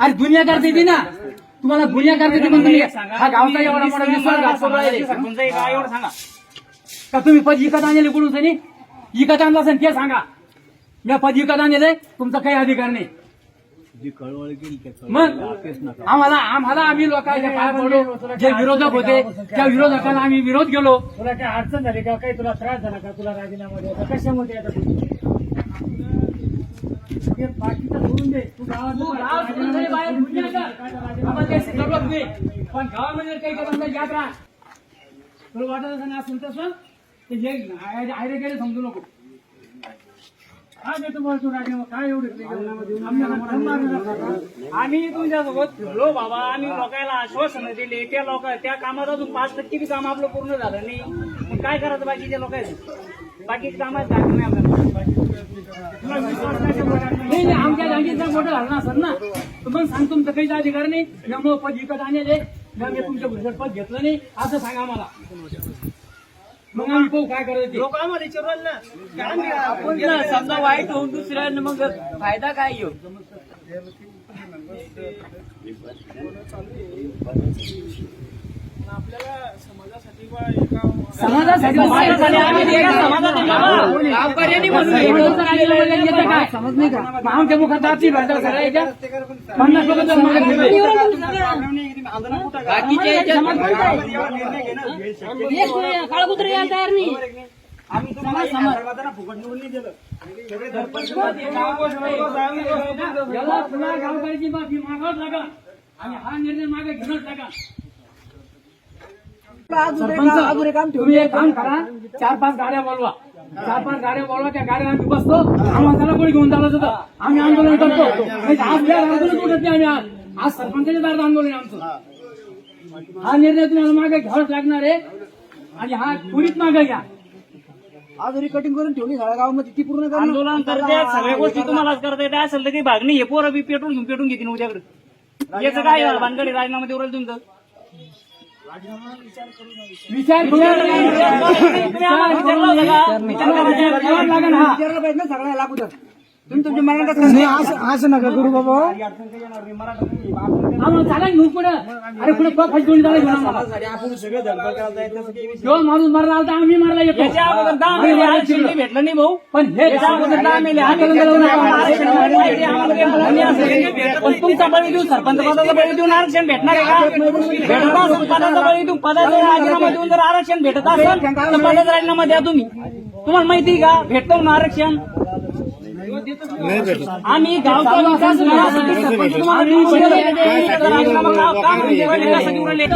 अरे दुनिया करते ती ना. तुम्हाला दुनिया करते ती पण तुम्ही हा गावचा एवढा मोठा आहे. एवढं सांगा. का तुम्ही पद विकत आणले कुठून सनी? विकत आणलं असेल ते सांगा. मी पद विकत आणले तुमचा काही अधिकार नाही. मग आम्हाला आम्हाला आम्ही लोकांच्या पाय पडलो. जे विरोधक होते त्या विरोधकांना आम्ही विरोध केलो. तुला काय अडचण झाली का? काही तुला त्रास झाला का? तुला राजीनामा द्यायचा? आता तू नाही पण गावामध्ये काही करत नाही तुला वाटत असं असं ते जे आयरे गेले समजू नको हा देतो बोल तू राजीनामा काय एवढे? आम्ही तुमच्यासोबत फिरलो बाबा आम्ही लोकांना आश्वासन दिले त्या लोक त्या कामात अजून पाच टक्के बी काम आपलं पूर्ण झालं नाही? मग काय करायचं बाकीच्या लोकांचं बाकीचे कामात झालं नाही आपल्याला आमच्या जागेचा मोठं झालं असेल ना. मग सांग तुमचं काहीच अधिकार नाही. त्यामुळे पद विकत आणले मी तुमच्या भुजर पद घेतलं नाही. असं सांगा आम्हाला. मग आम्ही पाहू काय करायचं ते. लोक आम्हाला विचारलं ना. आपण ना समजा वाईट होऊन दुसऱ्यानं मग फायदा काय येऊ समाजासाठी हे समज नाही का? मग आमच्या मुखात दाबची भाषा सगळ्या पन्नास लोक काळकुत्र यायला तयार नाही. आम्ही तुम्हाला सर्वांना फुकट निवडून नाही दिलं. याला पुन्हा गावकऱ्याची माफी मागावच लागल आणि हा निर्णय मागे घेणंच लागल सरपंच तुम्ही एक काम करा. चार पाच गाड्या बोलवा. चार पाच गाड्या बोलवा त्या गाड्या आम्ही बसतो. आम्हाला कोणी घेऊन चालत होतं आम्ही आंदोलन करतो. आज आंदोलन कुठत नाही आम्ही आज? आज सरपंचाच्या दारात आंदोलन आहे आमचं. हा निर्णय तुम्हाला मागे घ्यावाच लागणार आहे. आणि हा पुरीत मागे घ्या. अजून कटिंग करून ठेवली सगळ्या गावामध्ये ती पूर्ण. आंदोलन करते सगळ्या गोष्टी तुम्हालाच करता. येते. असेल तर काही भाग नाही हे पोरं बी पेटून घेऊन पेटून घेतील उद्याकडे. याचं काय झालं भानगडी राजीनामा देऊ राहिलं तुमचं? विचार? विचार लागेल हा विचारलं पाहिजे ना सगळ्या लागू तुम्ही तुमच्या मनात नाही असं असं नका करू बाबा. आम्हाला चालायला घेऊन पुढे. अरे पुढे पखाच दोन्ही चालायला घेऊन आम्हाला आपण सगळे धडपड करायला जायचं जो माणूस मारला होता आम्ही मारला येतो याच्या अगोदर दहा महिने आरक्षण भेटलं नाही भाऊ. पण हे याच्या अगोदर दहा महिने आम्ही केलं नाही. आम्हाला आरक्षण पाहिजे, आम्हाला काही म्हणणं नाही. असं. पण तुमचा बळी देऊन सरपंच पदाचा बळी देऊन आरक्षण भेटणार आहे का? भेटत असेल पदाचा बळी देऊन पदाचा राजीनामा देऊन जर आरक्षण भेटत असेल तर पदाचा राजीनामा द्या तुम्ही. तुम्हाला माहिती आहे का? भेटतो ना आरक्षण. आम्ही गावचा विकास करण्यासाठी तुम्हाला. तर राजीनामा का- का उरले?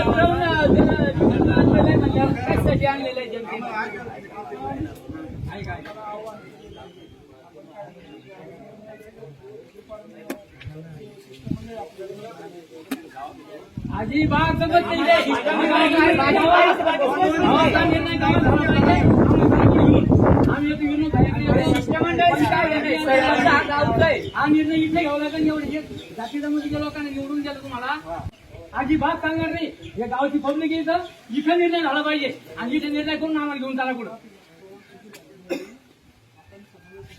अजिबात जमत नाही रे. गावाचा निर्णय गावात झाला पाहिजे. आम्ही येतो विरोध झाल्याकडे शिष्टमंडळाची काय आहे? सरपंच हा गावचा आहे. निर्णय इथे घ्यावा लागेल एवढे. जे जाती जमातीच्या लोकांना निवडून तुम्हाला. अजिबात सांगणार नाही. या गावची पब्लिक इथं. इथं निर्णय झाला पाहिजे. आणि इथे निर्णय करून आम्हाला घेऊन चाला पुढं.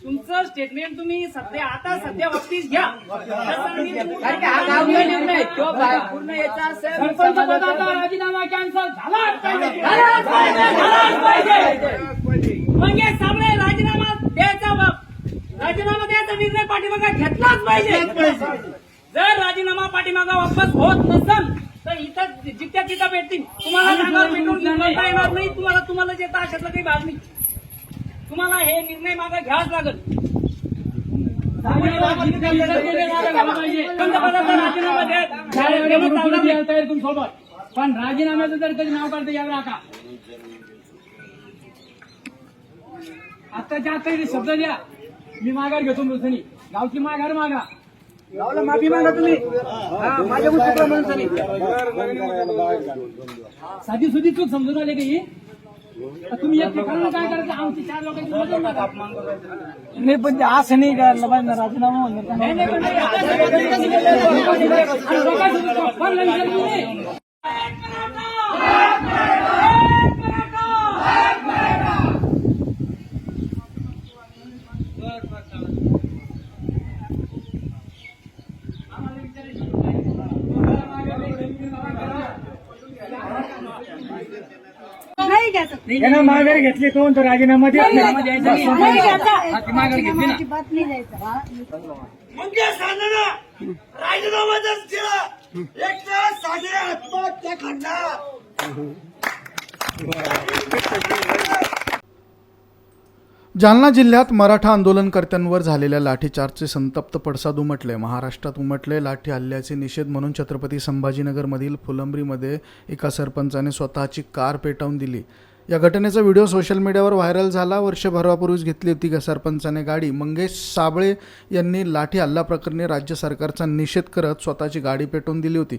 तुमचं स्टेटमेंट तुम्ही सध्या आता सध्या बाबतीत घ्या. सरपंच पदाचा राजीनामा कॅन्सल झालाच पाहिजे. झालाच पाहिजे. झालाच पाहिजे. मग हे सगळे राजीनामा द्यायचा बाप राजीनामा द्यायचा निर्णय पाठीमागा घेतलाच पाहिजे. जर राजीनामा पाठीमागा वापस होत नसेल तर इथं जिथ्या तिथं भेटतील तुम्हाला सांगावर भेटून घेता येणार नाही तुम्हाला तुम्हाला जे अशातला काही भाग नाही. तुम्हाला हे निर्णय मागा घ्यावाच लागेल. पंतप्रधानांचा राजीनामा द्या पण राजीनाम्याचं जर कधी नाव काढता यावं का? आताच्या आता इथे शब्द द्या. मी माघार घेतो मृतनी गावची माघार मागा. गावाला माफी मागा तुम्ही. हा, माझ्या गोष्टी माणसाने साधी सुधी चूक समजून आले काही तुम्ही एक ठिकाणी काय करायचं? आमची चार लोकांची मदत. नाही पण ते असं नाही करायला पाहिजे ना राजीनामा का? नाही, नाही, पण नाही, विचार यांना माघारी घेतली कोण? तर राजीनामा देत नाही. हा, ती माघार घेतली ना. राजीनामा जर दिला एक तर सागरी आत्महत्या घडणार जालना जिल्ह्यात मराठा आंदोलनकर्त्यांवर झालेल्या लाठीचार्जचे संतप्त पडसाद उमटले. महाराष्ट्रात उमटले लाठी हल्ल्याचे निषेध म्हणून छत्रपती संभाजीनगरमधील फुलंब्रीमध्ये एका सरपंचाने स्वतःची कार पेटवून दिली. या घटनेचा व्हिडिओ सोशल मीडियावर व्हायरल झाला. वर्षभरापूर्वीच घेतली होती का सरपंचाने गाडी? मंगेश साबळे यांनी लाठी हल्ला प्रकरणी राज्य सरकारचा निषेध करत स्वतःची गाडी पेटवून दिली होती.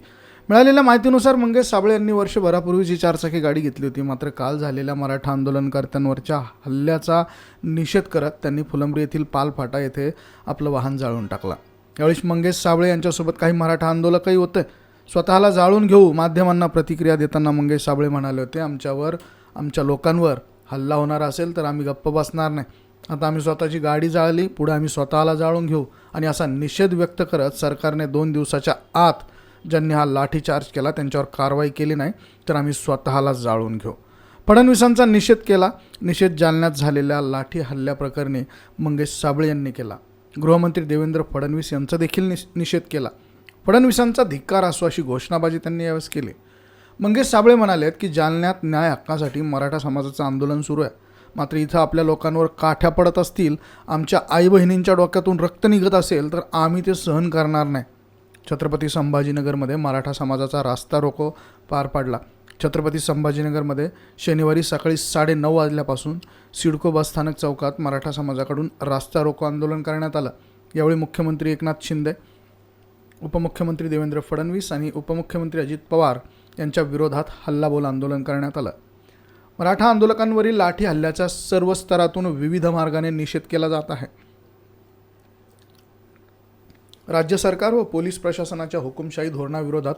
मिळालेल्या माहितीनुसार मंगेश साबळे यांनी वर्षभरापूर्वीच ही चारचाकी गाडी घेतली होती. मात्र काल झालेल्या मराठा आंदोलनकर्त्यांवरच्या हल्ल्याचा निषेध करत त्यांनी फुलंब्री येथील पालफाटा येथे आपलं वाहन जाळून टाकला. यावेळी मंगेश साबळे यांच्यासोबत काही मराठा आंदोलकही होते. स्वतःला जाळून घेऊ माध्यमांना प्रतिक्रिया देताना मंगेश साबळे म्हणाले होते आमच्यावर आमच्या लोकांवर हल्ला होणार असेल तर आम्ही गप्प बसणार नाही. आता आम्ही स्वतःची गाडी जाळली पुढे आम्ही स्वतःला जाळून घेऊ. आणि असा निषेध व्यक्त करत सरकारने दोन दिवसाच्या आत ज्यांनी हा लाठीचार्ज केला त्यांच्यावर कारवाई केली नाही तर आम्ही स्वतःला जाळून घेऊ. फडणवीसांचा निषेध केला. निषेध जालन्यात झालेल्या लाठी हल्ल्याप्रकरणी मंगेश साबळे यांनी केला. गृहमंत्री देवेंद्र फडणवीस यांचा देखील निष निषेध केला. फडणवीसांचा धिक्कार असो अशी घोषणाबाजी त्यांनी यावेळेस केली. मंगेश साबळे म्हणालेत की जालन्यात न्याय हक्कासाठी मराठा समाजाचं आंदोलन सुरू आहे. मात्र इथं आपल्या लोकांवर काठ्या पडत असतील आमच्या आई बहिणींच्या डोक्यातून रक्त निघत असेल तर आम्ही ते सहन करणार नाही. छत्रपती संभाजीनगरमध्ये मराठा समाजाचा रास्ता रोको पार पाडला. छत्रपती संभाजीनगरमध्ये शनिवारी सकाळी साडेनऊ वाजल्यापासून सिडको बसस्थानक चौकात मराठा समाजाकडून रास्ता रोको आंदोलन करण्यात आलं. यावेळी मुख्यमंत्री एकनाथ शिंदे उपमुख्यमंत्री देवेंद्र फडणवीस आणि उपमुख्यमंत्री अजित पवार यांच्या विरोधात हल्लाबोल आंदोलन करण्यात आलं. मराठा आंदोलकांवरील लाठी हल्ल्याचा सर्व स्तरातून विविध मार्गाने निषेध केला जात आहे. राज्य सरकार व पोलीस प्रशासनाच्या हुकुमशाही धोरणाविरोधात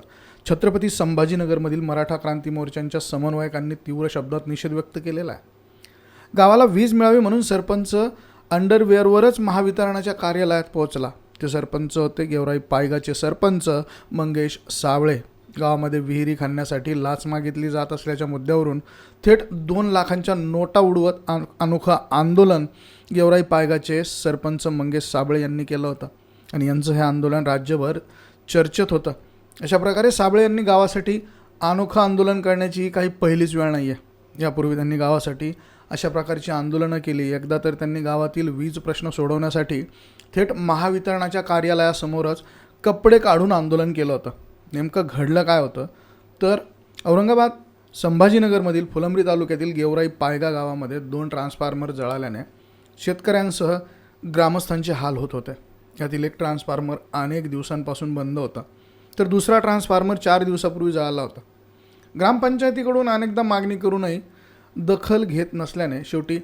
छत्रपती संभाजीनगरमधील मराठा क्रांती मोर्चांच्या समन्वयकांनी तीव्र शब्दात निषेध व्यक्त केलेला आहे. गावाला वीज मिळावी म्हणून सरपंच अंडरवेअरवरच महावितरणाच्या कार्यालयात पोहोचला. ते सरपंच होते गेवराई पायगाचे सरपंच मंगेश सावळे. गावामध्ये विहिरी खणण्यासाठी लाच मागितली जात असल्याच्या मुद्द्यावरून थेट दोन लाखांच्या नोटा उडवत अनोखं आंदोलन गेवराई पायगाचे सरपंच मंगेश साबळे यांनी केलं होतं. आणि यांचं हे आंदोलन राज्यभर चर्चेत होतं. अशा प्रकारे साबळे यांनी गावासाठी अनोखं आंदोलन करण्याची ही काही पहिलीच वेळ नाही आहे यापूर्वी त्यांनी गावासाठी अशा प्रकारची आंदोलनं केली. एकदा तर त्यांनी गावातील वीज प्रश्न सोडवण्यासाठी थेट महावितरणाच्या कार्यालयासमोरच कपडे काढून आंदोलन केलं होतं. नेमकं घडलं काय होतं? तर औरंगाबाद संभाजीनगरमधील फुलंब्री तालुक्यातील गेवराई पायगा गावामध्ये दोन ट्रान्सफॉर्मर जळाल्याने शेतकऱ्यांसह ग्रामस्थांचे हाल होत होते. यातील एक ट्रान्सफॉर्मर अनेक दिवसांपासून बंद होता. तर दुसरा ट्रान्सफॉर्मर चार दिवसापूर्वी जळाला होता. ग्रामपंचायतीकडून अनेकदा मागणी करूनही दखल घेत नसल्याने शेवटी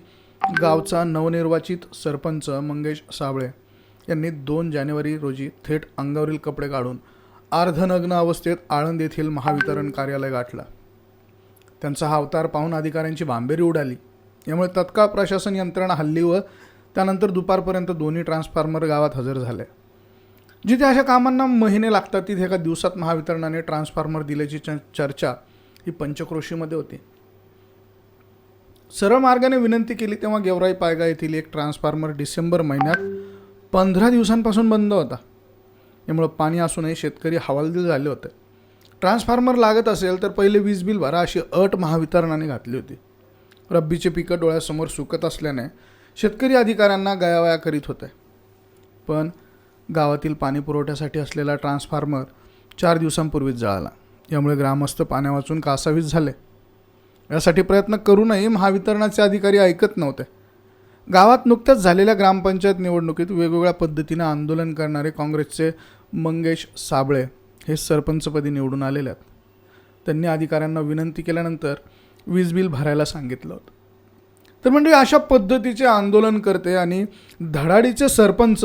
गावचा नवनिर्वाचित सरपंच मंगेश साबळे यांनी दोन जानेवारी रोजी थेट अंगावरील कपडे काढून अर्धनग्न अवस्थेत आळंद येथील महावितरण कार्यालय गाठला. त्यांचा हा अवतार पाहून अधिकाऱ्यांची भांबेरी उडाली. यामुळे तत्काळ प्रशासन यंत्रणा हल्ली व त्यानंतर दुपारपर्यंत दोन्ही ट्रान्सफॉर्मर गावात हजर झाले. जिथे अशा कामांना महिने लागतात तिथे एका दिवसात महावितरणाने ट्रान्सफॉर्मर दिल्याची च- चर्चा ही पंचक्रोशीमध्ये होती. सरळ मार्गाने विनंती केली तेव्हा गेवराई पायगा येथील एक ट्रान्सफॉर्मर डिसेंबर महिन्यात पंधरा दिवसांपासून बंद होता. यामुळं पाणी असूनही शेतकरी हवालदिल झाले होते. ट्रान्सफॉर्मर लागत असेल तर पहिले वीज बिल भरा अशी अट महावितरणाने घातली होती. रब्बीचे पिकं डोळ्यासमोर सुकत असल्याने शेतकरी अधिकाऱ्यांना गयावया करीत होते. पण गावातील पाणी पुरवठ्यासाठी असलेला ट्रान्सफॉर्मर चार दिवसांपूर्वीच जळाला. यामुळे ग्रामस्थ पाण्या वाचून कासावीस झाले. यासाठी प्रयत्न करूनही महावितरणाचे अधिकारी ऐकत नव्हते. गावात नुकत्याच झालेल्या ग्रामपंचायत निवडणुकीत वेगवेगळ्या पद्धतीनं आंदोलन करणारे काँग्रेसचे मंगेश साबळे हे सरपंचपदी निवडून आलेले आहेत. त्यांनी अधिकाऱ्यांना विनंती केल्यानंतर वीज बिल भरायला सांगितलं होतं. तर म्हणजे अशा पद्धतीचे आंदोलन करते आणि धडाडीचे सरपंच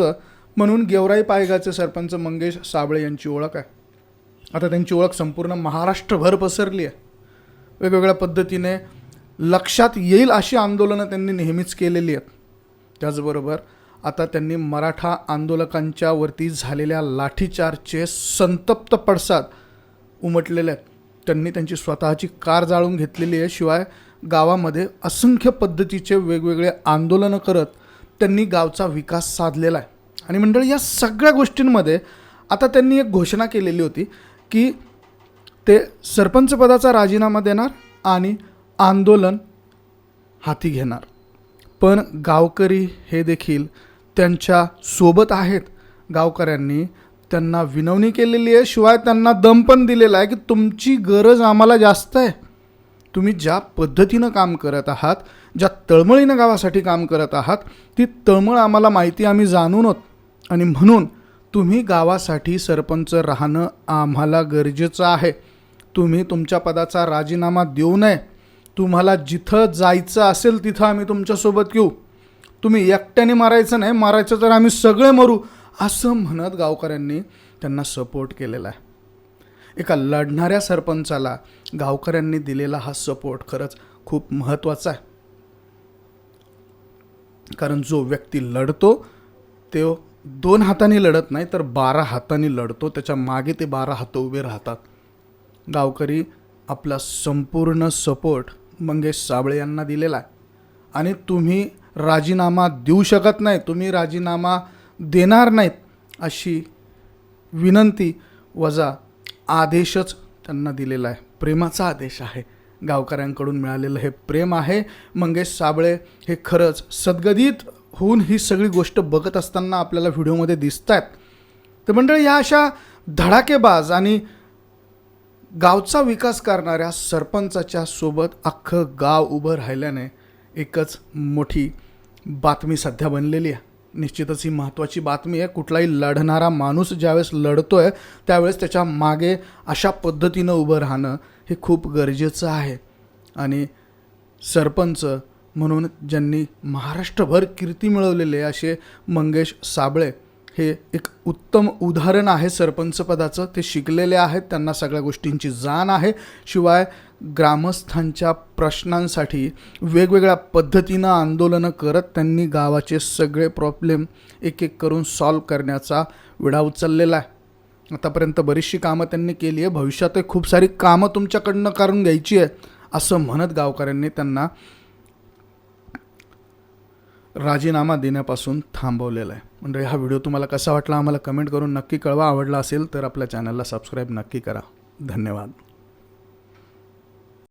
म्हणून गेवराई पायगाचे सरपंच मंगेश साबळे यांची ओळख आहे. आता त्यांची ओळख संपूर्ण महाराष्ट्रभर पसरली आहे. वेगवेगळ्या पद्धतीने लक्षात येईल अशी आंदोलनं त्यांनी नेहमीच केलेली आहेत. त्याचबरोबर आता त्यांनी मराठा आंदोलकांच्या वरती झालेल्या लाठीचार्जचे संतप्त पडसाद उमटलेले आहेत. त्यांनी त्यांची स्वतःची कार जाळून घेतलेली आहे. शिवाय गावामध्ये असंख्य पद्धतीचे वेगवेगळे आंदोलनं करत त्यांनी गावचा विकास साधलेला आहे. आणि मंडळी या सगळ्या गोष्टींमध्ये आता त्यांनी एक घोषणा केलेली होती की ते सरपंचपदाचा राजीनामा देणार आणि आंदोलन हाती घेणार. पण गावकरी हे देखील त्यांच्यासोबत आहेत. गावकऱ्यांनी त्यांना विनवणी केलेली आहे. शिवाय त्यांना दम पण दिलेला आहे की तुमची गरज आम्हाला जास्त आहे. तुम्ही ज्या पद्धतीनं काम करत आहात ज्या तळमळीनं गावासाठी काम करत आहात ती तळमळ आम्हाला माहिती आम्ही जाणून आहोत. आणि म्हणून तुम्ही गावासाठी सरपंच राहणं आम्हाला गरजेचं आहे. तुम्ही तुमच्या पदाचा राजीनामा देऊ नये. तुम्हाला जिथं जायचं असेल तिथं आम्ही तुमच्यासोबत येऊ. तुम्ही एकट्याने मारायचं नाही मारायचं तर आम्ही सगळे मरू असं म्हणत गावकऱ्यांनी त्यांना सपोर्ट केलेला आहे. एका लढणाऱ्या सरपंचाला गावकऱ्यांनी दिलेला हा सपोर्ट खरंच खूप महत्त्वाचा आहे. कारण जो व्यक्ती लढतो तो दोन हाताने लढत नाही तर बारा हाताने लढतो. त्याच्यामागे ते बारा हात उभे राहतात. गावकरी आपला संपूर्ण सपोर्ट मंगेश साबळे यांना दिलेला आहे. आणि तुम्ही राजीनामा देऊ शकत नाही तुम्ही राजीनामा देणार नाहीत अशी विनंती वजा आदेशच त्यांना दिलेला आहे. प्रेमाचा आदेश आहे. गावकऱ्यांकडून मिळालेलं हे प्रेम आहे. मंगेश साबळे हे खरंच सद्गदित होऊन ही सगळी गोष्ट बघत असताना आपल्याला व्हिडिओमध्ये दिसत आहेत तर मंडळी या अशा धडाकेबाज आणि गावचा विकास करणाऱ्या सरपंचाच्या सोबत अख्खं गाव उभं राहिल्याने एकच मोठी बातमी सध्या बनलेली आहे. निश्चितच ही महत्त्वाची बातमी आहे. कुठलाही लढणारा माणूस ज्यावेळेस लढतो आहे त्यावेळेस त्याच्यामागे अशा पद्धतीनं उभं राहणं हे खूप गरजेचं आहे. आणि सरपंच म्हणून ज्यांनी महाराष्ट्रभर कीर्ती मिळवलेले असे मंगेश साबळे हे एक उत्तम उदाहरण आहे सरपंचपदाचं. ते शिकलेले आहेत त्यांना सगळ्या गोष्टींची जाण आहे. शिवाय ग्रामस्थांच्या प्रश्नांसाठी वेगवेगळ्या पद्धतीनं आंदोलनं करत त्यांनी गावाचे सगळे प्रॉब्लेम एक एक करून सॉल्व करण्याचा विडा उचललेला आहे. आतापर्यंत बरीचशी कामं त्यांनी केली आहे. भविष्यातही खूप सारी कामं तुमच्याकडनं करून घ्यायची आहे असं म्हणत गावकऱ्यांनी त्यांना राजीनामा देण्यापासून थांबवलेला आहे. म्हणजे हा व्हिडिओ तुम्हाला कसा वाटला आम्हाला कमेंट करून नक्की कळवा. आवडला असेल तर आपल्या चॅनलला सबस्क्राईब नक्की करा. धन्यवाद.